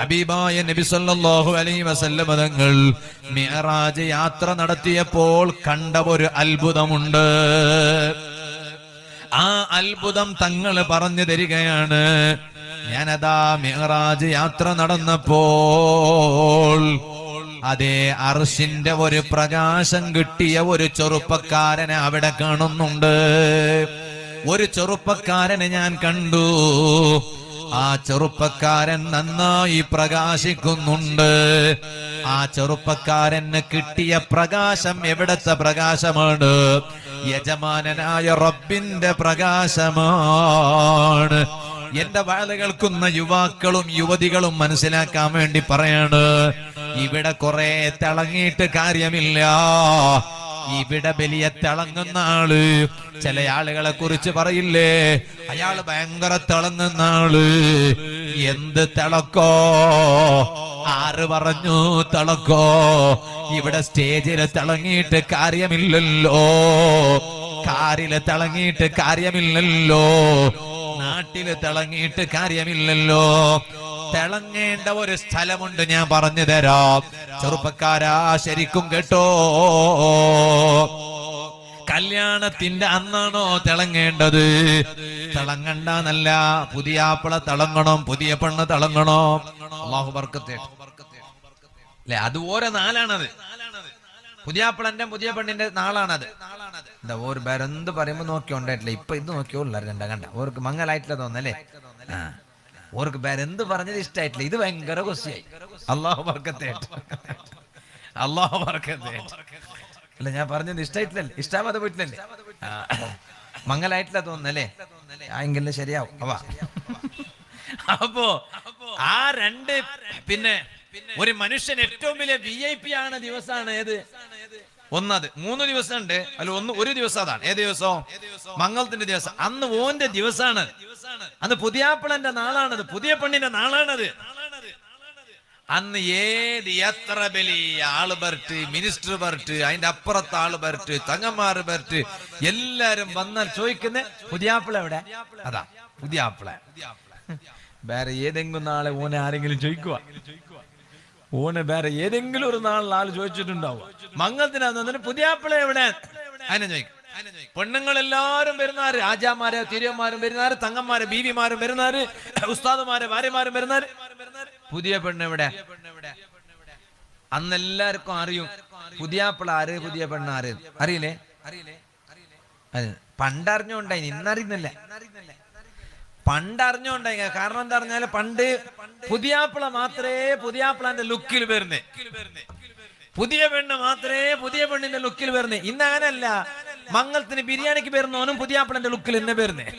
ഹബീബായ നബി സല്ലല്ലാഹു അലൈഹി വസല്ലം തങ്ങൾ മിഅറാജ് യാത്ര നടത്തിയപ്പോൾ കണ്ട ഒരു അത്ഭുതമുണ്ട്. ആ അത്ഭുതം തങ്ങൾ പറഞ്ഞു തരികയാണ്. ഞാനതാ മിഹറാജ് യാത്ര നടന്നപ്പോൾ അതേ അർഷിന്റെ ഒരു പ്രകാശം കിട്ടിയ ഒരു ചെറുപ്പക്കാരനെ അവിടെ കാണുന്നുണ്ട്. ഒരു ചെറുപ്പക്കാരനെ ഞാൻ കണ്ടു. ആ ചെറുപ്പക്കാരൻ നന്നായി പ്രകാശിക്കുന്നുണ്ട്. ആ ചെറുപ്പക്കാരന് കിട്ടിയ പ്രകാശം എവിടത്തെ പ്രകാശമാണ്? യജമാനനായ റബ്ബിന്റെ പ്രകാശമാണ്. എന്റെ വാഴ കേൾക്കുന്ന യുവാക്കളും യുവതികളും മനസ്സിലാക്കാൻ വേണ്ടി പറയാണ് ഇവിടെ കുറെ തിളങ്ങിയിട്ട് കാര്യമില്ല. ഇവിടെ ബലിയെ തിളങ്ങുന്ന ആൾ. ചില ആളുകളെ കുറിച്ച് പറയില്ലേ? അയാൾ ഭയങ്കര തിളങ്ങുന്ന ആൾ. എന്ത് തിളക്കോ? ആര് പറഞ്ഞു തിളക്കോ? ഇവിടെ സ്റ്റേജിൽ തിളങ്ങിയിട്ട് കാര്യമില്ലല്ലോ. കാറിൽ തിളങ്ങിയിട്ട് കാര്യമില്ലല്ലോ. നാട്ടിൽ തിളങ്ങിയിട്ട് കാര്യമില്ലല്ലോ. തിളങ്ങേണ്ട ഒരു സ്ഥലമുണ്ട് ഞാൻ പറഞ്ഞു തരാം. ചെറുപ്പക്കാരാ ശരിക്കും കേട്ടോ. കല്യാണത്തിന്റെ അന്നാണോ തിളങ്ങേണ്ടത്? തിളങ്ങണ്ടെന്നല്ല പുതിയ ആപ്പിള തിളങ്ങണം പുതിയ പെണ്ണ് തിളങ്ങണോ. അള്ളാഹു അല്ലെ അത് ഓരോ നാലാണത്. പുതിയ ആപ്പിളന്റെ പുതിയ പെണ്ണിന്റെ നാളാണത്. എന്താ ഒരു ബരെന്ത് പറയുമ്പോ നോക്കി ഉണ്ടായിട്ടില്ല. ഇപ്പൊ ഇത് നോക്കിയോ രണ്ടാ കണ്ട ഓർക്ക് മങ്ങലായിട്ടില്ല തോന്നല്ലേ ആ. ഓർക്ക് എന്ത് പറഞ്ഞത് ഇഷ്ടായിട്ടില്ല. ഇത് ഭയങ്കര കൊസിയായി. അള്ളാഹു ബർക്കത്തെ അള്ളാഹു വർക്കത്തെ അല്ല ഞാൻ പറഞ്ഞത് ഇഷ്ടായിട്ടില്ല. ഇഷ്ടാവാതെ പോയിട്ടില്ലല്ലേ? മംഗലായിട്ടില്ല തോന്നുന്നല്ലേ? ആ എങ്കിലും ശരിയാവും. അവ അപ്പോ ആ രണ്ട് പിന്നെ ഒരു മനുഷ്യൻ ഏറ്റവും വലിയ വി ഐ പി ആണ് ദിവസമാണ് ഏത്? ഒന്നത്. മൂന്ന് ദിവസം ഉണ്ട് അല്ല ഒന്ന് ഒരു ദിവസം അതാണ്. ഏത് ദിവസം? മംഗളത്തിന്റെ ദിവസം. അന്ന് ഓന്റെ ദിവസമാണ് അന്ന് പുതിയാപ്പിളന്റെ നാളാണത് പുതിയ പെണ്ണിന്റെ നാളാണത്. അന്ന് ഏത് എത്ര വലിയ ആൾ ബർട്ട് മിനിസ്റ്റർ ബർട്ട് അതിന്റെ അപ്പുറത്തെ ആൾ ബർട്ട് തങ്ങന്മാർ ബർട്ട് എല്ലാരും വന്നാൽ ചോദിക്കുന്ന പുതിയാപ്പിള എവിടെ? അതാ പുതിയാപ്പിള. വേറെ ഏതെങ്കിലും നാളെ ഓനെ ആരെങ്കിലും ചോദിക്കുക ഓനെ വേറെ ഏതെങ്കിലും ഒരു നാളിൽ ആൾ ചോദിച്ചിട്ടുണ്ടാവും മംഗളത്തിനാ പുതിയാപ്പിള എവിടെ? അതിനെ ചോദിക്കും. പെണ്ണുങ്ങൾ എല്ലാരും വരുന്നാര്? രാജാമാര് തിരുവന്മാരും വരുന്നാര് തങ്ങന്മാര് ബീവിമാരും വരുന്നാര് ഉസ്താദുമാര് ഭാര്യമാരും വരുന്നാര്? പുതിയ പെണ്ണ് എവിടെ? അന്ന് എല്ലാവർക്കും അറിയും പുതിയാപ്പിള ആര് പുതിയ പെണ്ണ് ആര്. അറിയില്ലേ? പണ്ടറിഞ്ഞോണ്ടായി ഇന്നറിയുന്നില്ല. പണ്ടറിഞ്ഞോണ്ടായി. കാരണം എന്താ പറഞ്ഞാൽ പണ്ട് പുതിയാപ്പിള മാത്രമേ പുതിയാപ്പിളന്റെ ലുക്കിൽ വരുന്നേ. പുതിയ പെണ്ണ് മാത്രമേ പുതിയ പെണ്ണിന്റെ ലുക്കിൽ വരുന്നേ. ഇന്ന് അങ്ങനല്ല മംഗളത്തിന് ബിരിയാണിക്ക് വരുന്നവനും പുതിയാപ്പിളന്റെ ലുക്കിൽ എന്നെ പേരുന്നെ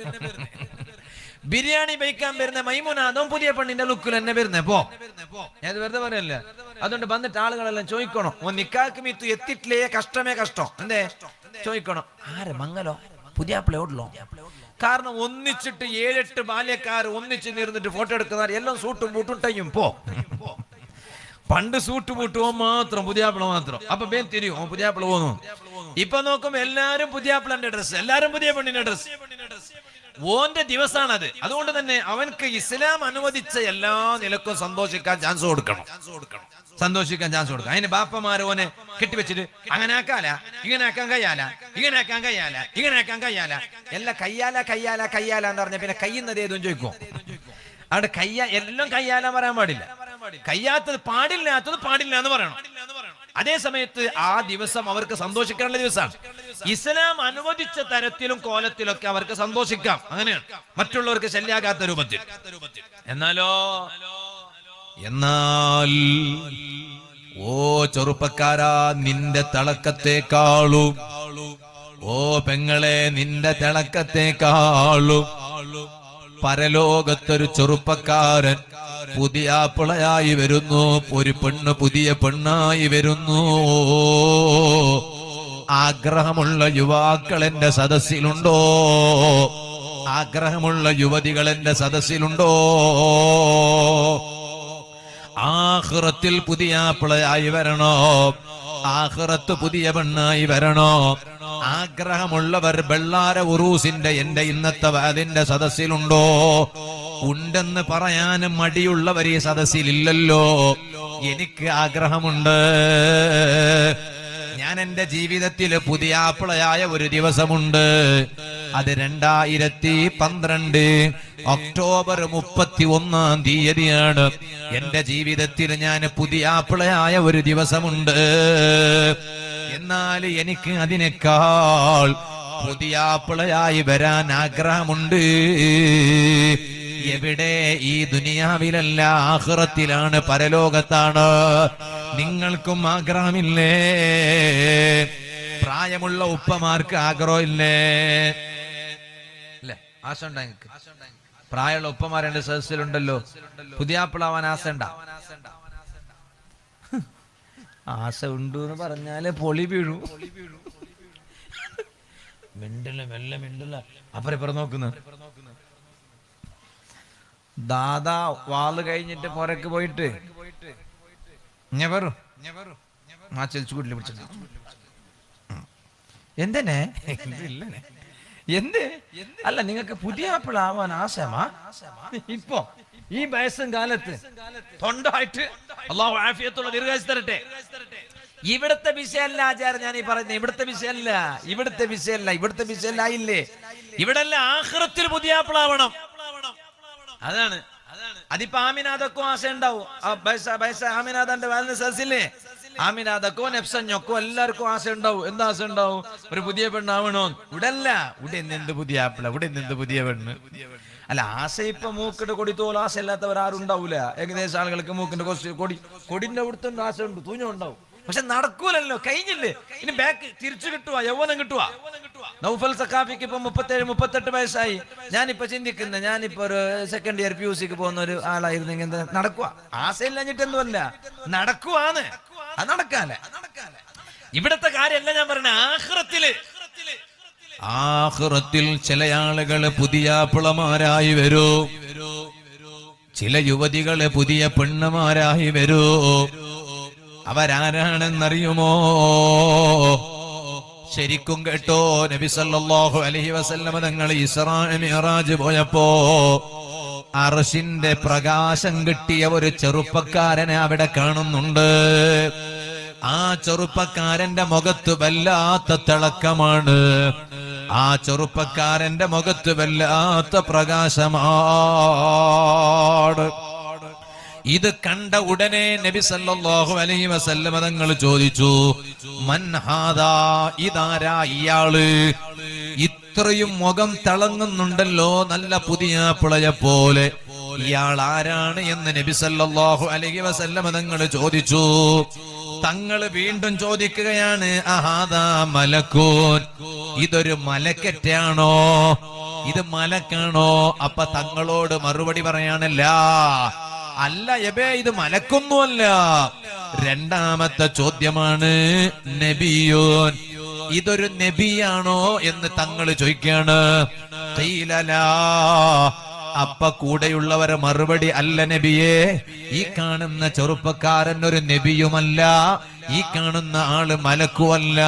ബിരിയാണി വയ്ക്കാൻ വരുന്ന അതും പുതിയ പെണ്ണിന്റെ ലുക്കിൽ എന്നെ വരുന്നേ. പോ. ഞാൻ വെറുതെ പറയല്ല? അതുകൊണ്ട് വന്നിട്ട് ആളുകളെല്ലാം ചോദിക്കണം. ഓ നിക്കാക്ക് മീത്തു എത്തിട്ടില്ലേ കഷ്ടമേ കഷ്ടം. എന്തേ? ചോദിക്കണം. ആര് മംഗലോ? പുതിയ ഓടലോ കാരണം ഒന്നിച്ചിട്ട് ഏഴെട്ട് ബാല്യക്കാർ ഒന്നിച്ച് നിന്നിട്ട് ഫോട്ടോ എടുക്കുന്നവർ എല്ലാം സൂട്ടും ബൂട്ടും ടൈയും. പോ. പണ്ട് സൂട്ട് പൂട്ടുവോ മാത്രം പുതിയ മാത്രം. അപ്പൊ ബേൻ തിരിയും. പുതിയ പോന്നു. ഇപ്പൊ നോക്കും എല്ലാരും പുതിയ പുതിയാപ്പിളന്റെ ഡ്രസ് എല്ലാരും പുതിയ പെണ്ണിന്റെ ഡ്രസ് ഓന്റെ ദിവസാണത്. അതുകൊണ്ട് തന്നെ അവൻക്ക് ഇസ്ലാം അനുവദിച്ച എല്ലാ നിലക്കും സന്തോഷിക്കാൻ ചാൻസ് കൊടുക്കണം. സന്തോഷിക്കാൻ ചാൻസ് കൊടുക്കണം. അതിന് ബാപ്പമാര് ഓനെ കെട്ടിവെച്ചിട്ട് അങ്ങനെ ആക്കാല ഇങ്ങനെ ആക്കാൻ കയ്യാല ഇങ്ങനെ ആക്കാൻ കയ്യാല ഇങ്ങനെ ആക്കാൻ കയ്യാല. എല്ലാം കയ്യാല കയ്യാല കയ്യാല എന്ന് പറഞ്ഞ പിന്നെ കയ്യുന്നത് ഏതും ചോദിക്കും. അവിടെ കയ്യ എല്ലാം കയ്യാല പറയാൻ പാടില്ല. കയ്യാത്തത് പാടില്ലാത്തത് പാടില്ല എന്ന് പറയണം. അതേ സമയത്ത് ആ ദിവസം അവർക്ക് സന്തോഷിക്കാനുള്ള ദിവസമാണ്. ഇസ്ലാം അനുവദിച്ച തരത്തിലും കോലത്തിലൊക്കെ അവർക്ക് സന്തോഷിക്കാം. അങ്ങനെയാണ്. മറ്റുള്ളവർക്ക് ശല്യാകാത്ത രൂപത്തിൽ. എന്നാലോ? എന്നാൽ ഓ ചെറുപ്പക്കാരാ നിന്റെ തിളക്കത്തെക്കാളും. ഓ പെങ്ങളെ നിന്റെ തിളക്കത്തെക്കാളും. പരലോകത്തൊരു ചെറുപ്പക്കാരൻ പുതിയ പിളയായി വരുന്നു. ഒരു പെണ്ണ് പുതിയ പെണ്ണായി വരുന്നു. ആഗ്രഹമുള്ള യുവാക്കൾ എന്റെ സദസ്സിലുണ്ടോ? ആഗ്രഹമുള്ള യുവതികൾ എന്റെ സദസ്സിലുണ്ടോ? ആഹ്റത്തിൽ പുതിയ പിളയായി വരണോ? ആഹ്റത്ത് പുതിയ പെണ്ണായി വരണോ? ആഗ്രഹമുള്ളവർ ബെള്ളാര ഉറൂസിന്റെ എന്റെ ഇന്നത്തെ വാതിന്റെ സദസ്സിലുണ്ടോ? ഉണ്ടെന്ന് പറയാനും മടിയുള്ളവർ ഈ സദസ്സിലില്ലല്ലോ. എനിക്ക് ആഗ്രഹമുണ്ട്. ഞാൻ എന്റെ ജീവിതത്തിൽ പുതിയ ആപ്പിളയായ ഒരു ദിവസമുണ്ട്. അത് രണ്ടായിരത്തി പന്ത്രണ്ട് ഒക്ടോബർ മുപ്പത്തി ഒന്നാം തീയതിയാണ്. എന്റെ ജീവിതത്തിൽ ഞാൻ പുതിയ ആപ്പിളയായ ഒരു ദിവസമുണ്ട്. എന്നാൽ എനിക്ക് അതിനേക്കാൾ പുതിയ ആപ്പിളയായി വരാൻ ആഗ്രഹമുണ്ട്. എവിടെ ഈ ദുനിയാവിലല്ല ആഹ്റത്തിലാണ് പരലോകത്താണ്. നിങ്ങൾക്കും ആഗ്രഹമില്ലേ? പ്രായമുള്ള ഉപ്പമാർക്ക് ആഗ്രഹമില്ലേ? അല്ലേ? ആശ ഉണ്ടോ നിങ്ങൾക്ക്? പ്രായമുള്ള ഉപ്പമാർ എന്റെ സദസ്സിലുണ്ടല്ലോ. പുതിയ ആപ്പിളാവാൻ ആശ ഉണ്ട? ആശ ഉണ്ട് എന്ന് പറഞ്ഞാൽ പൊളി വീഴു. മിണ്ടല്ല മെല്ലെ മിണ്ടല്ല? അപ്പുറം ഇപ്പുറം നോക്കുന്നു ദാദാ വാൾ കഴിഞ്ഞിട്ട് പുറക്ക് പോയിട്ട്. ഞാൻ വരും. ആ പിടിച്ചു എന്തിനെ എന്ത്? അല്ല നിങ്ങൾക്ക് പുതിയ ആപ്പിളാവാൻ ആശമാ ഇപ്പൊ ഈ വയസ്സും കാലത്ത് തൊണ്ടായിട്ട് അള്ളാഹു ആഫിയത്തുള്ള ദീർഘായുസ് തരട്ടെ. ഇവിടുത്തെ വിഷയമല്ല ആചാരം ഞാൻ ഈ പറയുന്നത് ഇവിടുത്തെ വിഷയമല്ല ഇവിടുത്തെ വിഷയമല്ല ഇവിടുത്തെ വിഷയല്ല ആയില്ലേ? ഇവിടെ ആഹ്റത്തിൽ പുതിയ ആപ്പിളാവണം അതാണ്. അതിപ്പോ ആമിനാഥക്കോ ആശ ഉണ്ടാവും ആമിനാഥന്റെ വാലിന് സദസ്സില്ലേ? ആമിനാദക്കോ നെപ്സഞ്ഞൊക്കോ എല്ലാവർക്കും ആശ ഉണ്ടാവും എന്താ ആശ ഉണ്ടാവും ഒരു പുതിയ പെണ്ണാവണോ ഇവിടെ അല്ല ഇവിടെ എന്ത് പുതിയ ആപ്പിള? ഇവിടെ എന്ത് പുതിയ പെണ്ണ്? അല്ല ആശ ഇപ്പൊ മൂക്കിട്ട് കൊടി തോൽ ആശ ഇല്ലാത്തവർ ആരും ഉണ്ടാവൂല. ഏകദേശം ആളുകൾക്ക് മൂക്കിന്റെ കൊടി കൊടിന്റെ അവിടുത്തെ ആശ ഉണ്ട് തൂഞ്ഞ ഉണ്ടാവും പക്ഷെ നടക്കൂലല്ലോ കഴിഞ്ഞില്ലേ? ഇനി ബാക്ക് തിരിച്ചു കിട്ടുവാ യൗവനം കിട്ടുവാ. നൗഫൽ സഖാഫിക്ക് ഇപ്പൊ മുപ്പത്തേഴ് മുപ്പത്തെട്ട് വയസ്സായി. ഞാനിപ്പോ ചിന്തിക്കുന്ന ഞാനിപ്പോ ഒരു സെക്കൻഡ് ഇയർ പി യു സിക്ക് പോകുന്ന ഒരു ആളായിരുന്നെങ്കിൽ എന്താ നടക്കുക ആശയില്ലഞ്ഞിട്ടൊന്നുമല്ല നടക്കുവാന്ന്. അത് നടക്കാല്ലേ? ഇവിടത്തെ കാര്യമല്ല ഞാൻ പറഞ്ഞ ആഹ്റത്തിൽ. ആഹ്റത്തിൽ ചില ആളുകൾ പുതിയ പിളമാരായി വരൂ. ചില യുവതികൾ പുതിയ പെണ്ണുമാരായി വരൂ. അവരാരാണെന്നറിയുമോ? ശരിക്കും കേട്ടോ നബി സല്ലല്ലാഹു അലൈഹി വസല്ലമ തങ്ങൾ ഇസ്രാ മിഅറാജ് പോയപ്പോ അർഷിന്റെ പ്രകാശം കിട്ടിയ ഒരു ചെറുപ്പക്കാരനെ അവിടെ കാണുന്നുണ്ട്. ആ ചെറുപ്പക്കാരന്റെ മുഖത്ത് വല്ലാത്ത തിളക്കമാണ്. ആ ചെറുപ്പക്കാരന്റെ മുഖത്ത് വല്ലാത്ത പ്രകാശമാണ്. ഇത് കണ്ട ഉടനെ നബി സല്ലല്ലാഹു അലൈഹി വസല്ലമ തങ്ങൾ ചോദിച്ചു മൻഹാദാ ഇതാരാ ഇയാൾ? ഇത്രയും മുഖം തിളങ്ങുന്നുണ്ടല്ലോ നല്ല പുതിയ പിളയ പോലെ. ഇയാൾ ആരാണ് എന്ന് നബി സല്ലല്ലാഹു അലൈഹി വസല്ലമ തങ്ങൾ ചോദിച്ചു. തങ്ങൾ വീണ്ടും ചോദിക്കുകയാണ് അഹാദാ മലക്കൂൻ? ഇതൊരു മലക്കറ്റാണോ? ഇത് മലക്കാണോ? അപ്പൊ തങ്ങളോട് മറുപടി പറയാനല്ല അല്ല എബേ ഇത് മലക്കൊന്നുമല്ല. രണ്ടാമത്തെ ചോദ്യമാണ് നബിയോൻ. ഇതൊരു നബിയാണോ എന്ന് തങ്ങൾ ചോദിക്കാണ്. അപ്പ കൂടെയുള്ളവരെ മറുപടി അല്ല നബിയെ. ഈ കാണുന്ന ചെറുപ്പക്കാരൻ ഒരു നബിയുമല്ല. ഈ കാണുന്ന ആൾ മലക്കുമല്ല.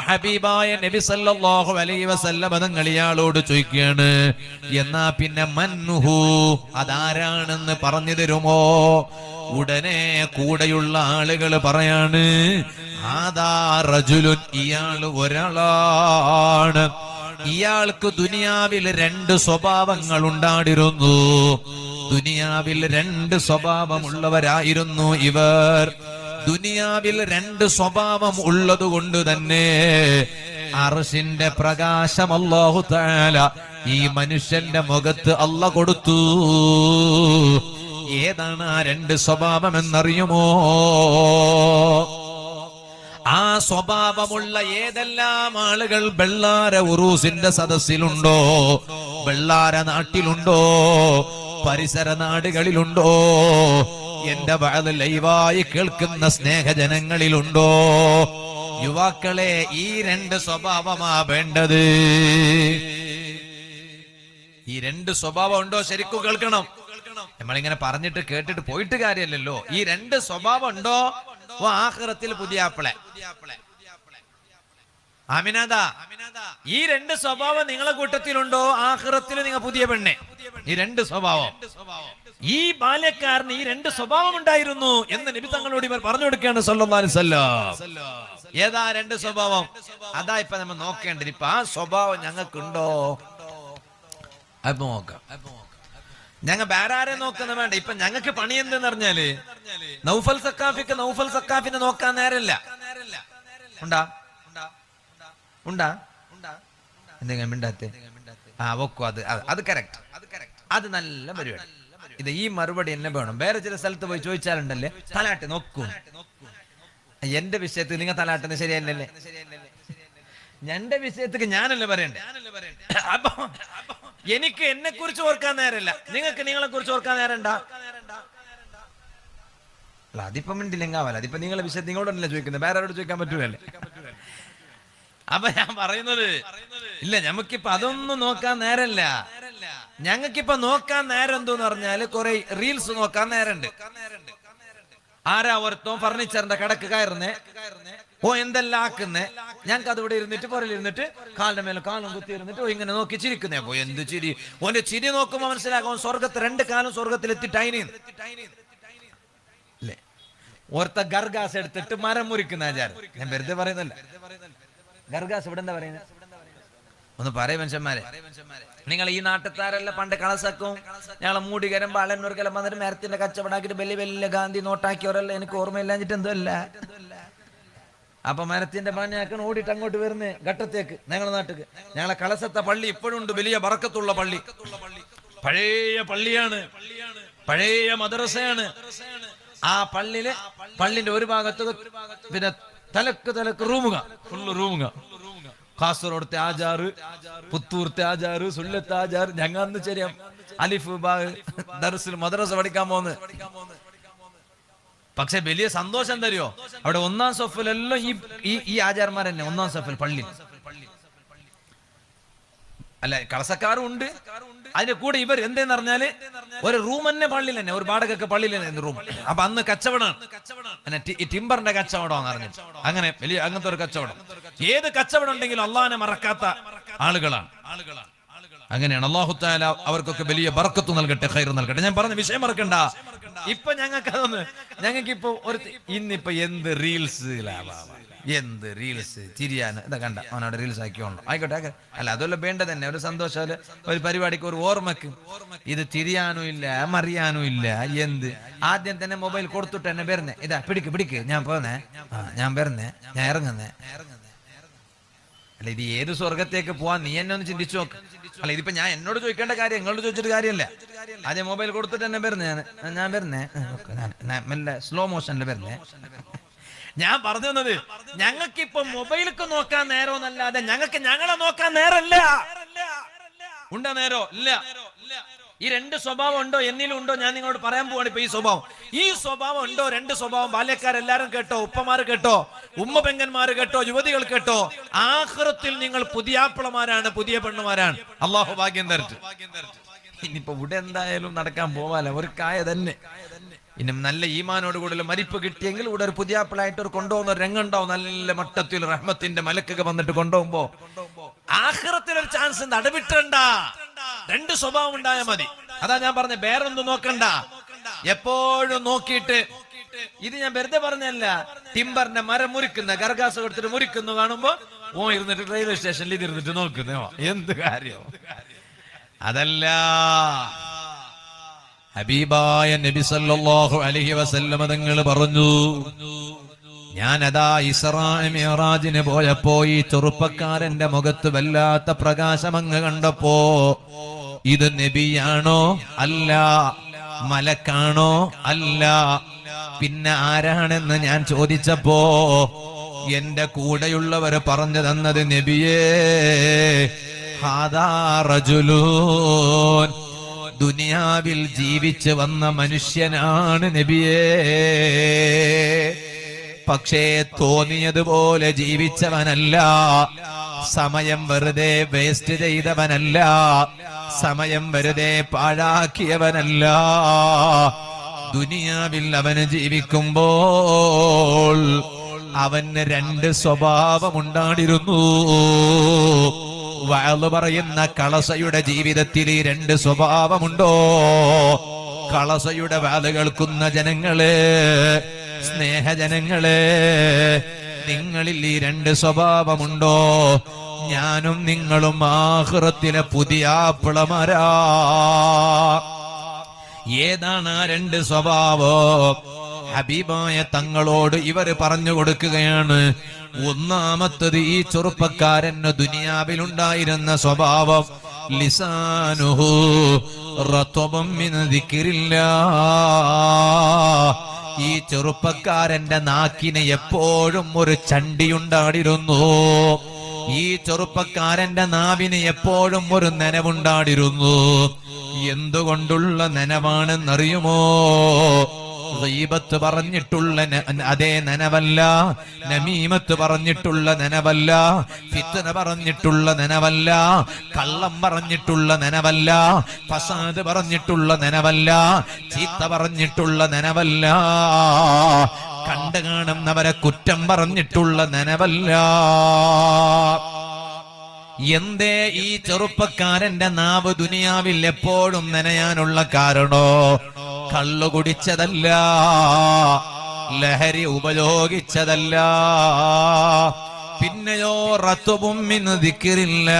ഹബീബായ നബി സല്ലല്ലാഹു അലൈഹി വസല്ലം അതങ്ങൾ ഇയാളോട് ചോദിക്കുകയാണ് എന്നാ പിന്നെ മൻഹു അതാരാണെന്ന് പറഞ്ഞു തരുമോ? ഉടനെ കൂടെയുള്ള ആളുകൾ പറയാണ് ആദാ റജുലുൻ ഇയാൾ ഒരാളാണ്. ഇയാൾക്ക് ദുനിയാവിൽ രണ്ട് സ്വഭാവങ്ങൾ ഉണ്ടായിരുന്നു ദുനിയാവിൽ രണ്ട് സ്വഭാവമുള്ളവരായിരുന്നു ഇവർ. ദുനിയാവിൽ രണ്ട് സ്വഭാവം ഉള്ളത് കൊണ്ട് തന്നെ അർഷിന്റെ പ്രകാശം അള്ളാഹു താല ഈ മനുഷ്യന്റെ മുഖത്ത് അല്ല കൊടുത്തു. ഏതാണ് ആ രണ്ട് സ്വഭാവം എന്നറിയുമോ? ആ സ്വഭാവമുള്ള ഏതെല്ലാം ആളുകൾ ബെള്ളാര ഉറൂസിന്റെ സദസ്സിലുണ്ടോ? ബെള്ളാര നാട്ടിലുണ്ടോ? പരിസര നാടുകളിലുണ്ടോ? എന്റെ വാത് ലൈവായി കേൾക്കുന്ന സ്നേഹജനങ്ങളിലുണ്ടോ? യുവാക്കളെ ഈ രണ്ട് സ്വഭാവമാ വേണ്ടത്. ഈ രണ്ട് സ്വഭാവം ഉണ്ടോ ശരിക്കും കേൾക്കണം. നമ്മളിങ്ങനെ പറഞ്ഞിട്ട് കേട്ടിട്ട് പോയിട്ട് കാര്യമല്ലല്ലോ ഈ രണ്ട് സ്വഭാവം ഉണ്ടോ? ഓ ആഹ്റത്തിൽ പുതിയ ആപ്പിളെ. അമിനത ഈ രണ്ട് സ്വഭാവം നിങ്ങളെ കൂട്ടത്തിലുണ്ടോ? ആഹ്റത്തിൽ നിങ്ങൾ പുതിയ പെണ്ണെ. ഈ രണ്ട് സ്വഭാവം. ഈ ബാല്യക്കാരന് ഈ രണ്ട് സ്വഭാവം ഉണ്ടായിരുന്നു എന്ന് നബി തങ്ങളോട് ഇവർ പറഞ്ഞു കൊടുക്കുകയാണ് ഏതാ രണ്ട് സ്വഭാവം? അതാ ഇപ്പൊ നമ്മൾ നോക്കേണ്ടത്. ഇപ്പൊ ആ സ്വഭാവം ഞങ്ങൾക്കുണ്ടോ? നോക്കാം. ഞങ്ങൾ ആരെ നോക്കുന്ന വേണ്ട. ഇപ്പൊ ഞങ്ങൾക്ക് പണി എന്തെന്ന് പറഞ്ഞാൽ നൗഫൽ സക്കാഫിക്ക് നൗഫൽ സക്കാഫിനെ നോക്കാൻ നേരല്ല ഉണ്ടാ? ഉണ്ടാ? എന്തെങ്കിലും ആ അത്. അത് കറക്റ്റ് അത് നല്ല പരിപാടി. ഇത് ഈ മറുപടി എന്നെ വേണം. വേറെ ചില സ്ഥലത്ത് പോയി ചോദിച്ചാലുണ്ടല്ലേ? തലാട്ട് നോക്കൂ. എന്റെ വിഷയത്തിൽ നിങ്ങൾ തലാട്ടുന്നത് ശരിയല്ലല്ലേ? എന്റെ വിഷയത്തിക്ക് ഞാനല്ലേ പറയണ്ടേ? അപ്പൊ എനിക്ക് എന്നെ കുറിച്ച് ഓർക്കാൻ നേരല്ല. നിങ്ങൾക്ക് നിങ്ങളെ കുറിച്ച് ഓർക്കാൻ നേരണ്ട? അല്ല അതിപ്പം മിണ്ടില്ലെങ്കാവല്ല അതിപ്പോ നിങ്ങളെ വിഷയം നിങ്ങളോടല്ലേ ചോദിക്കുന്നത്? വേറെ ആരോട് ചോദിക്കാൻ പറ്റൂലല്ലേ? അപ്പൊ ഞാൻ പറയുന്നത് ഇല്ല ഞമ്മക്കിപ്പൊ അതൊന്നും നോക്കാൻ നേരല്ല. ഞങ്ങൾക്കിപ്പൊ നോക്കാൻ നേരം എന്തോന്ന് പറഞ്ഞാൽ കുറെ റീൽസ് നോക്കാൻ നേരണ്ട് ആരാ ഓർത്തോ ഫർണിച്ചറിന്റെ കടക്ക് കയറുന്നേ? ഓ എന്തെല്ലാം ആക്കുന്നേ? ഞങ്ങൾക്ക് അതിവിടെ ഇരുന്നിട്ട് പുറലിരുന്നിട്ട് കാലിന്റെ മേലെ കാലും കുത്തി ഇരുന്നിട്ട് ഇങ്ങനെ നോക്കി ചിരിക്കുന്നേ. പോ എന്ത് ചിരി. ഓന്റെ ചിരി നോക്കുമ്പോ മനസ്സിലാക്കും സ്വർഗത്ത് രണ്ട് കാലം സ്വർഗത്തിൽ എത്തിട്ടൈനി അല്ലേ? ഓർത്ത ഗർഗാസ് എടുത്തിട്ട് മരം മുറിക്കുന്ന ആചാരം. ഞാൻ വെറുതെ പറയുന്നല്ല ഗർഗാസ് ഇവിടെ എന്താ പറയുന്നത് ഒന്ന് പറയ മനുഷ്യന്മാരെ. നിങ്ങൾ ഈ നാട്ടുകാരല്ല പണ്ട് കളസക്കും. ഞങ്ങളെ മൂടികരം ബാലന്നൂർക്കെല്ലാം വന്നിട്ട് മരത്തിന്റെ കച്ചവടാക്കിയിട്ട് വലിയ വലിയ ഗാന്ധി നോട്ടാക്കിയവരല്ല? എനിക്ക് ഓർമ്മയില്ലാഞ്ഞിട്ട് അല്ല. അപ്പൊ മരത്തിന്റെ പണിയാക്കണം ഓടിട്ട് അങ്ങോട്ട് വരുന്നേ ഘട്ടത്തേക്ക് ഞങ്ങളുടെ നാട്ടിക്ക്. ഞങ്ങളെ കളസത്തെ പള്ളി ഇപ്പോഴും ഉണ്ട് വലിയ വറക്കത്തുള്ള പള്ളി. പഴയ പള്ളിയാണ് പഴയ മദ്രസയാണ്. ആ പള്ളിയിലെ പള്ളിന്റെ ഒരു ഭാഗത്ത് പിന്നെ തലക്ക് തലക്ക് റൂമുക ഫുള്ള് റൂമുക. കാസർഗോഡത്തെ ആചാറ് പുത്തൂർത്തെ ആചാറ് സുല്ലത്തെ ആചാറ് ഞങ്ങൾ അന്ന് ശരിയാ അലിഫ് ദർസിൽ മദ്രസ പഠിക്കാൻ പോന്ന്. പക്ഷെ വലിയ സന്തോഷം തരുമോ അവിടെ ഒന്നാം സഫലെല്ലാം ഈ ഈ ഈ ആചാരന്മാർ തന്നെ ഒന്നാം സഫൽ പള്ളി. അല്ല കളസക്കാരും ഉണ്ട്. അതിന്റെ കൂടെ ഇവർ എന്തെന്ന് പറഞ്ഞാൽ ഒരു റൂം തന്നെ പള്ളിയിൽ തന്നെ ഒരു വാടകൊക്കെ പള്ളിയിൽ തന്നെ റൂം. അപ്പൊ അന്ന് കച്ചവടം. ടിമ്പറിന്റെ കച്ചവടം അങ്ങനെ വലിയ അങ്ങനത്തെ ഒരു കച്ചവടം. ഏത് കച്ചവടം ഉണ്ടെങ്കിലും അള്ളാഹിനെ മറക്കാത്ത ആളുകളാണ്. അങ്ങനെയാണ്. അള്ളാഹു താല അവർക്കൊക്കെ വലിയ ബർക്കത്ത് നൽകട്ടെ ഹൈർ നൽകട്ടെ. ഞാൻ പറഞ്ഞ വിഷയം മറക്കണ്ട. ഇപ്പൊ ഞങ്ങൾക്ക് അതൊന്ന് ഞങ്ങൾക്ക് ഇപ്പൊ ഒരു ഇന്നിപ്പോ എന്ത് റീൽസ് എന്ത് റീൽസ് ചിരിയാൻ ഇതാ കണ്ട അവനവിടെ റീൽസ് ആയിക്കോട്ടെ ആയിക്കോട്ടെ. അല്ല അതല്ല വേണ്ട തന്നെ. ഒരു സന്തോഷം ഒരു പരിപാടിക്ക് ഒരു ഓർമ്മക്ക്. ഇത് തിരിയാനും ഇല്ല മറിയാനും ഇല്ല എന്ത്? ആദ്യം തന്നെ മൊബൈൽ കൊടുത്തിട്ട് തന്നെ വരുന്നേ ഇതാ പിടിക്ക് പിടിക്ക്. ഞാൻ പോന്നേ. ഞാൻ വരുന്നേ ഞാൻ ഇറങ്ങുന്നേ ഇറങ്ങുന്നേ. അല്ല ഇത് ഏത് സ്വർഗത്തേക്ക് പോവാൻ നീ എന്നെ ഒന്ന് ചിന്തിച്ചു നോക്ക്. അല്ല ഇതിപ്പോ ഞാൻ എന്നോട് ചോദിക്കേണ്ട കാര്യം നിങ്ങളോട് ചോദിച്ചിട്ട് കാര്യമല്ല. ആദ്യം മൊബൈൽ കൊടുത്തിട്ട് എന്നെ വരുന്നേ ഞാൻ ഞാൻ വരുന്നേ. മെല്ലെ സ്ലോ മോഷനിൽ വരുന്നേ. ഞാൻ പറഞ്ഞു തന്നത് ഞങ്ങൾക്ക് ഇപ്പൊ മൊബൈലൊക്കെ നോക്കാൻ നേരമെന്നല്ലാതെ ഞങ്ങൾക്ക് ഞങ്ങളെ നോക്കാൻ നേരല്ല ഉണ്ടോ നേരോ? ഇല്ല. ഈ രണ്ട് സ്വഭാവം ഉണ്ടോ എന്നിലും ഉണ്ടോ ഞാൻ നിങ്ങളോട് പറയാൻ പോവാണ് ഇപ്പൊ ഈ സ്വഭാവം. ഈ സ്വഭാവം ഉണ്ടോ രണ്ട് സ്വഭാവം? ബാല്യക്കാരെല്ലാരും കേട്ടോ? ഉപ്പമാർ കേട്ടോ? ഉമ്മ പെങ്ങന്മാർ കേട്ടോ? യുവതികൾ കേട്ടോ? ആഹ്റത്തിൽ നിങ്ങൾ പുതിയാപ്പിളമാരാണ് പുതിയ പെണ്ണുമാരാണ്. അള്ളാഹു ഭാഗ്യം തരട്ട്. ഇനിയിപ്പോ ഇവിടെ എന്തായാലും നടക്കാൻ പോവാല? ഒരു കായ തന്നെ. ഇനി നല്ല ഈമാനോട് കൂടുതൽ മരിപ്പ് കിട്ടിയെങ്കിൽ ഇവിടെ ഒരു പുതിയാപ്പിളായിട്ട് ഒരു കൊണ്ടുപോകുന്ന രംഗുണ്ടാവും നല്ല മട്ടത്തിൽ റഹ്മത്തിന്റെ മലക്കൊക്കെ വന്നിട്ട് കൊണ്ടുപോകുമ്പോ. ആഹ്റത്തിൽ ഒരു ചാൻസ് നടവിട്ടണ്ട രണ്ട് സ്വഭാവം ഉണ്ടായാൽ മതി. അതാ ഞാൻ പറഞ്ഞ വേറൊന്നും നോക്കണ്ട. എപ്പോഴും നോക്കിയിട്ട് ഇത് ഞാൻ വെറുതെ പറഞ്ഞല്ല. ടിമ്പറിന്റെ മരം മുറിക്കുന്ന ഗർഗാസ് കൊടുത്തിട്ട് മുറിക്കുന്നു കാണുമ്പോ ഓ ഇരുന്നിട്ട് റെയിൽവേ സ്റ്റേഷനിൽ ഇത് ഇരുന്നിട്ട് നോക്കുന്നോ എന്ത് കാര്യം? അതല്ല. ഹബീബായ നബി സല്ലല്ലാഹു അലൈഹി വസല്ലമ തങ്ങൾ പറഞ്ഞു ഞാൻ അതാ ഇസ്രാ മിറാജിന് പോയപ്പോ ഈ ചെറുപ്പക്കാരന്റെ മുഖത്ത് വല്ലാത്ത പ്രകാശം അങ്ങ് കണ്ടപ്പോ ഇത് നബിയാണോ? അല്ല. മലക്കാണോ? അല്ല. പിന്നെ ആരാണെന്ന് ഞാൻ ചോദിച്ചപ്പോ എന്റെ കൂടെയുള്ളവര് പറഞ്ഞു തന്നത് നബിയേ ദുനിയാവിൽ ജീവിച്ച് വന്ന മനുഷ്യനാണ് നബിയേ. പക്ഷേ തോന്നിയതുപോലെ ജീവിച്ചവനല്ല. സമയം വെറുതെ വേസ്റ്റ് ചെയ്തവനല്ല. സമയം വെറുതെ പാഴാക്കിയവനല്ല. ദുനിയാവിൽ അവന് ജീവിക്കുമ്പോൾ അവന് രണ്ട് സ്വഭാവമുണ്ടായിരുന്നു. വയലു പറയുന്ന കളസയുടെ ജീവിതത്തിൽ ഈ രണ്ട് സ്വഭാവമുണ്ടോ? കളസയുടെ വാൽ കേൾക്കുന്ന ജനങ്ങളെ സ്നേഹജനങ്ങളെ നിങ്ങളിൽ ഈ രണ്ട് സ്വഭാവമുണ്ടോ? ഞാനും നിങ്ങളും ആഹ്റത്തിലെ പുതിയ പിളമരാ ഏതാണ് ആ രണ്ട് സ്വഭാവോ? ഹബീബായ തങ്ങളോട് ഇവർ പറഞ്ഞു കൊടുക്കുകയാണ്. ഒന്നാമത്തത് ഈ ചെറുപ്പക്കാരന് ദുനിയാവിലുണ്ടായിരുന്ന സ്വഭാവം ലിസാനുഹു ദിക്രില്ലാ. ഈ ചെറുപ്പക്കാരന്റെ നാക്കിന് എപ്പോഴും ഒരു ചണ്ടിയുണ്ടാടിരുന്നു. ഈ ചെറുപ്പക്കാരന്റെ നാവിന് എപ്പോഴും ഒരു നനവുണ്ടാടിരുന്നു. എന്തുകൊണ്ടുള്ള നനവാണെന്നറിയുമോ? ഗീബത്ത് പറഞ്ഞിട്ടുള്ള അതേ നനവല്ല. നമീമത്ത് പറഞ്ഞിട്ടുള്ള നനവല്ല. ഫിത്തന പറഞ്ഞിട്ടുള്ള നനവല്ല. കള്ളം പറഞ്ഞിട്ടുള്ള നനവല്ല. ഫസാദ് പറഞ്ഞിട്ടുള്ള നനവല്ല. ചീത്ത പറഞ്ഞിട്ടുള്ള നനവല്ല. കണ്ടു കാണുന്നവരെ കുറ്റം പറഞ്ഞിട്ടുള്ള നനവല്ല. എന്തേ ഈ ചെറുപ്പക്കാരന്റെ നാവ് ദുനിയാവിൽ എപ്പോഴും നനയാനുള്ള കാരണോ? കള്ളു കുടിച്ചതല്ല ലഹരി ഉപയോഗിച്ചതല്ല പിന്നെയോ റത്തുവും ദിക്കിറില്ല.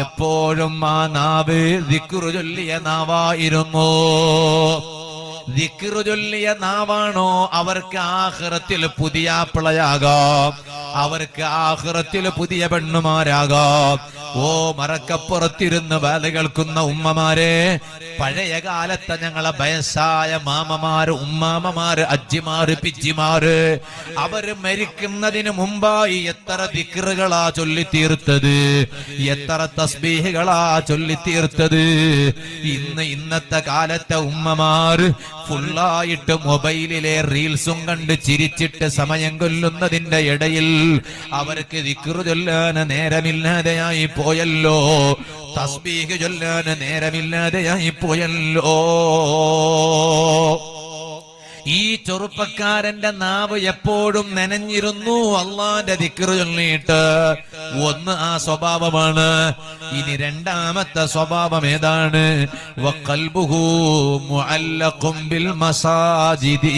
എപ്പോഴും ആ നാവ് ദിക്കുറു ചൊല്ലിയ നാവായിരുന്നു. ദിക്കിറു ചൊല്ലിയ നാവാണോ അവർക്ക് ആഹ്റത്തിൽ പുതിയ പിളയാകാം അവർക്ക് ആഹ്റത്തിൽ പുതിയ പെണ്ണുമാരാകാം. ഓ മറക്കപ്പുറത്തിരുന്ന് വേല കേൾക്കുന്ന ഉമ്മമാരെ. പഴയ കാലത്തെ ഞങ്ങളെ വയസ്സായ മാമമാര് ഉമ്മാമമാര് അജ്ജിമാര് പിജിമാര് അവർ മരിക്കുന്നതിന് മുമ്പായി എത്ര ദിക്റുകളാ ചൊല്ലിത്തീർത്തത്? എത്ര തസ്ബീഹുകളാ ചൊല്ലിത്തീർത്തത്? ഇന്ന് ഇന്നത്തെ കാലത്തെ ഉമ്മമാർ ഫുള്ളായിട്ട് മൊബൈലിലെ റീൽസും കണ്ട് ചിരിച്ചിട്ട് സമയം കൊല്ലുന്നതിന്റെ ഇടയിൽ അവർക്ക് ദിക്റ് ചൊല്ലാൻ നേരമില്ലാതെയായി പോയല്ലോ. തസ്ബീഹ് ചൊല്ലാൻ നേരമില്ലാതെയായി പോയല്ലോ. ഈ ചെറുപ്പക്കാരന്റെ നാവ് എപ്പോഴും നനഞ്ഞിരുന്നു. അള്ളാന്റെ ദിക്കറ് ചൊല്ലിയിട്ട് ഒന്ന് ആ സ്വഭാവമാണ്. ഇനി രണ്ടാമത്തെ സ്വഭാവം ഏതാണ്? വഖൽബുഹു മുഅല്ലഖും ബിൽ മസാജിദി.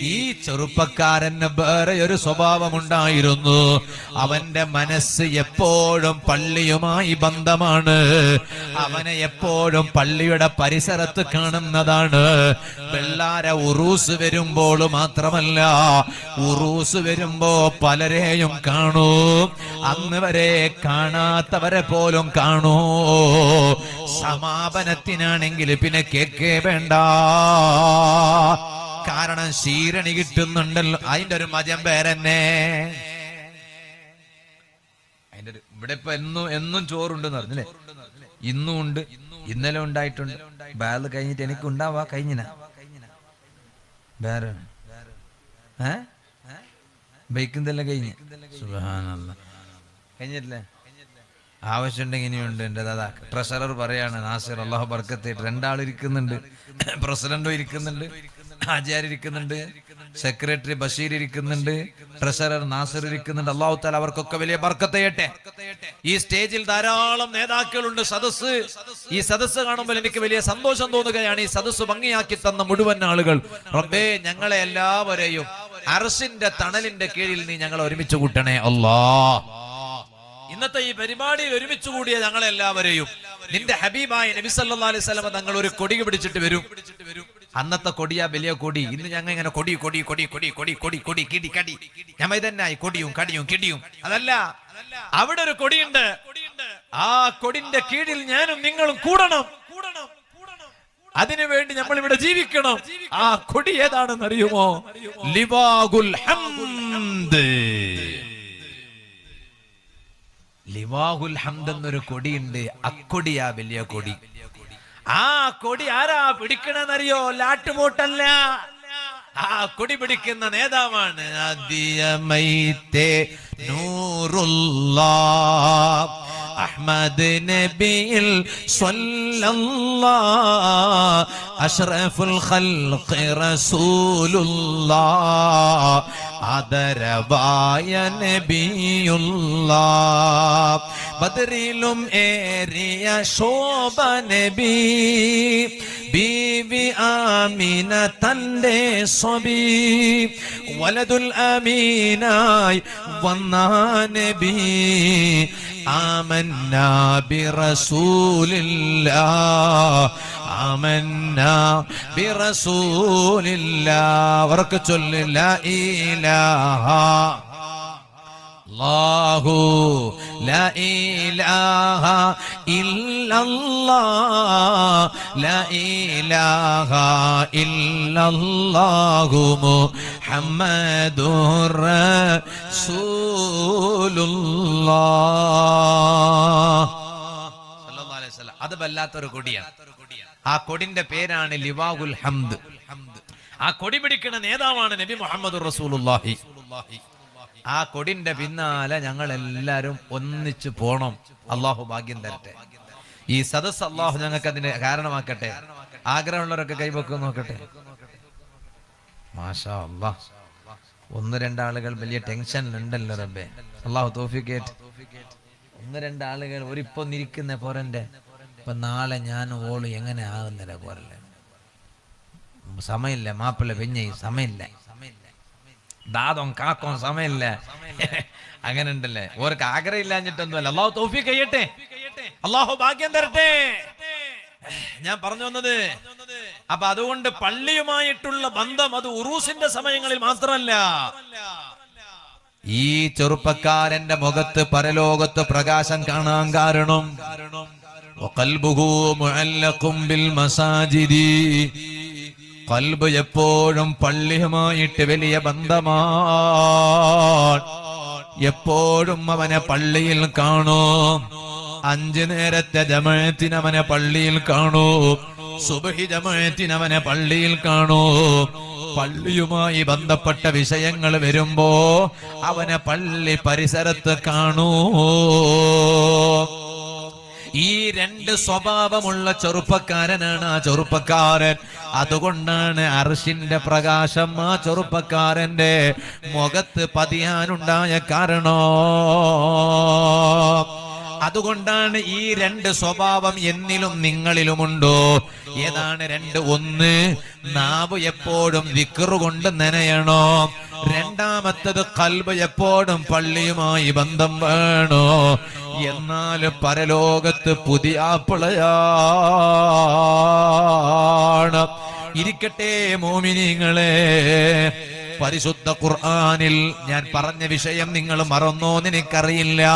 ഈ ചെറുപ്പക്കാരന് വേറെ ഒരു സ്വഭാവമുണ്ടായിരുന്നു. അവന്റെ മനസ്സ് എപ്പോഴും പള്ളിയുമായി ബന്ധമാണ്. അവനെ എപ്പോഴും പള്ളിയുടെ പരിസരത്ത് കാണുന്നതാണ്. വെള്ളാര ഉറൂസ് വരുമ്പോൾ മാത്രമല്ല ഉറൂസ് വരുമ്പോ പലരെയും കാണൂ. അന്ന് വരെ കാണാത്തവരെ പോലും കാണൂ. സമാപനത്തിനാണെങ്കിൽ പിന്നെ കേക്കേ വേണ്ട. കാരണം ശീരണി കിട്ടുന്നുണ്ടല്ലോ. അതിന്റെ ഒരു മജം പേരെന്നെ. അതിന്റെ ഒരു- ഇവിടെ ഇപ്പൊ എന്നും എന്നും ചോറുണ്ടെന്ന് പറഞ്ഞല്ലേ? ഇന്നും ഉണ്ട് ഇന്നലെ ഉണ്ടായിട്ടുണ്ട്. ബാൽ കഴിഞ്ഞിട്ട് എനിക്ക് ഉണ്ടാവാ കഴിഞ്ഞിന. വേറെ ഏ? ബൈക്കുന്നെല്ലാം കഴിഞ്ഞ്? സുബ്ഹാനല്ലാ. കഴിഞ്ഞിട്ടില്ലേ? ആവശ്യമുണ്ടെങ്കിൽ ഇനിയുണ്ട് എന്റെ ദാദാ. ട്രഷറർ പറയാണ് നാസിർ അള്ളാഹു ബർക്കത്തേറ്റ് രണ്ടാൾ ഇരിക്കുന്നുണ്ട് പ്രസിഡന്റും ഇരിക്കുന്നുണ്ട്. ആചാര്യ ഇരിക്കുന്നുണ്ട് സെക്രട്ടറി ബഷീർ ഇരിക്കുന്നുണ്ട്. ട്രഷറർ നാസർ ഇരിക്കുന്നുണ്ട്. അള്ളാഹു താല അവർക്കൊക്കെ വലിയ ബർക്കത്ത് ചെയ്യട്ടെ ഈ സ്റ്റേജിൽ ധാരാളം നേതാക്കളുണ്ട്. സദസ് ഈ സദസ് കാണുമ്പോൾ എനിക്ക് വലിയ സന്തോഷം തോന്നുകയാണ്. ഈ സദസ് ഭംഗിയാക്കി തന്ന മുഴുവൻ ആളുകൾ. റബ്ബേ ഞങ്ങളെ എല്ലാവരെയും അറസിന്റെ തണലിന്റെ കീഴിൽ നീ ഞങ്ങളെ ഒരുമിച്ച് കൂട്ടണേ. അല്ലാ. ഇന്നത്തെ ഈ പരിപാടിയിൽ ഒരുമിച്ച് കൂടിയ ഞങ്ങളെല്ലാവരെയും നിന്റെ ഹബീബായ നബി സല്ലല്ലാഹു അലൈഹി വസല്ലം തങ്ങൾ ഒരു കൊടി പിടിച്ചിട്ട് വരും. അന്നത്തെ കൊടിയാ വലിയ കൊടി. ഇന്ന് ഞങ്ങൾ ഇങ്ങനെ കൊടി കൊടി കൊടി കൊടി കൊടി കൊടി കൊടി കിടി കടി. ഞമ്മ ഇതന്നായി കൊടിയും കടിയും കിടിയും. അതല്ല അവിടെ ഒരു കൊടിയുണ്ട്. ആ കൊടിന്റെ കീഴിൽ ഞാനും നിങ്ങളും കൂടണം. അതിനുവേണ്ടി നമ്മൾ ഇവിടെ ജീവിക്കണം. ആ കൊടി ഏതാണെന്ന് അറിയുമോ ലിവാഗുൽ ഹംദ്. ലിവാഹുൽ ഹംദ് എന്നൊരു കൊടിയുണ്ട്. അക്കൊടിയാ വലിയ കൊടി. ആ കൊടി ആരാ പിടിക്കണെന്നറിയോ ലാട്ടുമൂട്ടല്ല. ആ കൊടി പിടിക്കുന്ന നേതാവാണ് അതിയമൈത്തെ നൂറുല്ലാ. അഹ്മദ് നബിയിൽ അഷ്റഫുൽ ഖൽഖി റസൂലുള്ള ആദരവായ നബിയുള്ള ബദറിലും ഏറിയ ശോഭ നബി ബീവി ആമീന തന്റെ സ്വബി വലതുൽ അമീനായി വന്ന നബി ആമന്ന ബിറസൂലില്ല അവർക്ക് ചൊല്ലില്ല ഇലാഹ. അല്ലാഹു ലാ ഇലാഹ ഇല്ലല്ലാഹ്. ലാ ഇലാഹ ഇല്ലല്ലാഹു മുഹമ്മദുർ റസൂലുള്ളാഹ്. സല്ലല്ലാഹു അലൈഹി വസല്ലം. അത് വല്ലാത്തൊരു കൊടിയാണ്. ആ കൊടിന്റെ പേരാണ് ലിവാഹുൽ ഹംദ്. ആ കൊടി പിടിക്കുന്ന നേതാവാണ് നബി മുഹമ്മദ് റസൂലുള്ളാഹി. ആ കൊടിന്റെ പിന്നാലെ ഞങ്ങൾ എല്ലാരും ഒന്നിച്ചു പോണം. അള്ളാഹു ഭാഗ്യം തരട്ടെ. ഈ സദസ് അള്ളാഹു ഞങ്ങൾക്ക് അതിന് കാരണമാക്കട്ടെ. ആഗ്രഹമുള്ളവരൊക്കെ കൈവെക്കും നോക്കട്ടെ. മാഷാ അള്ളാഹ് ഒന്ന് രണ്ടാളുകൾ വലിയ ടെൻഷനിലുണ്ടല്ലോ റബ്ബെ. അള്ളാഹു തോഫിക്കേറ്റ് ഒന്ന് രണ്ടാളുകൾ ഒരിപ്പൊന്നിരിക്കുന്ന പോരന്റെ ഇപ്പൊ നാളെ ഞാൻ ഓൾ എങ്ങനെ ആകുന്നില്ല പോരല്ല സമയമില്ല മാപ്പിള പെഞ്ഞ സമയമില്ല. ദാദം കാക്കോ സമയമില്ല. അങ്ങനെ ഉണ്ടല്ലേ? ഓർക്ക് ആഗ്രഹം ഇല്ലാഞ്ഞിട്ടൊന്നുമല്ല. അള്ളാഹു തോഫി കഴിയട്ടെ അള്ളാഹു ഭാഗ്യം തരട്ടെ. ഞാൻ പറഞ്ഞു വന്നത് അപ്പൊ അതുകൊണ്ട് പള്ളിയുമായിട്ടുള്ള ബന്ധം അത് ഉറൂസിന്റെ സമയങ്ങളിൽ മാത്രമല്ല. ഈ ചെറുപ്പക്കാരന്റെ മുഖത്ത് പരലോകത്ത് പ്രകാശം കാണാൻ കാരണം കാരണം وقلبه معلق بالمساجد കൽബ് എപ്പോഴും പള്ളിയുമായിട്ട് വലിയ ബന്ധമാണ് എപ്പോഴും അവനെ പള്ളിയിൽ കാണും അഞ്ചു നേരത്തെ ജമഴത്തിന് അവനെ പള്ളിയിൽ കാണൂ സുബഹി ജമഴത്തിന് അവനെ പള്ളിയിൽ കാണൂ പള്ളിയുമായി ബന്ധപ്പെട്ട വിഷയങ്ങൾ വരുമ്പോ അവനെ പള്ളി പരിസരത്ത് കാണൂ ഈ രണ്ട് സ്വഭാവമുള്ള ചെറുപ്പക്കാരനാണ് ആ ചെറുപ്പക്കാരൻ. അതുകൊണ്ടാണ് അർഷിന്റെ പ്രകാശം ആ ചെറുപ്പക്കാരന്റെ മുഖത്ത് പതിയാനുണ്ടായ കാരണോ. അതുകൊണ്ടാണ് ഈ രണ്ട് സ്വഭാവം എന്നിലും നിങ്ങളിലുമുണ്ടോ? ഏതാണ് രണ്ട് ഒന്ന്? നാവ് എപ്പോഴും വിക്കറുകൊണ്ട് നനയണോ. രണ്ടാമത്തത് കൽബ് എപ്പോഴും പള്ളിയുമായി ബന്ധം വേണോ? എന്നാൽ പരലോകത്ത് പുതിയ ആപ്പിളയാണ്. ഇരിക്കട്ടെ മോമിനിങ്ങളെ പരിശുദ്ധ ഖുർആാനിൽ ഞാൻ പറഞ്ഞ വിഷയം നിങ്ങൾ മറന്നോന്ന് എനിക്കറിയില്ല.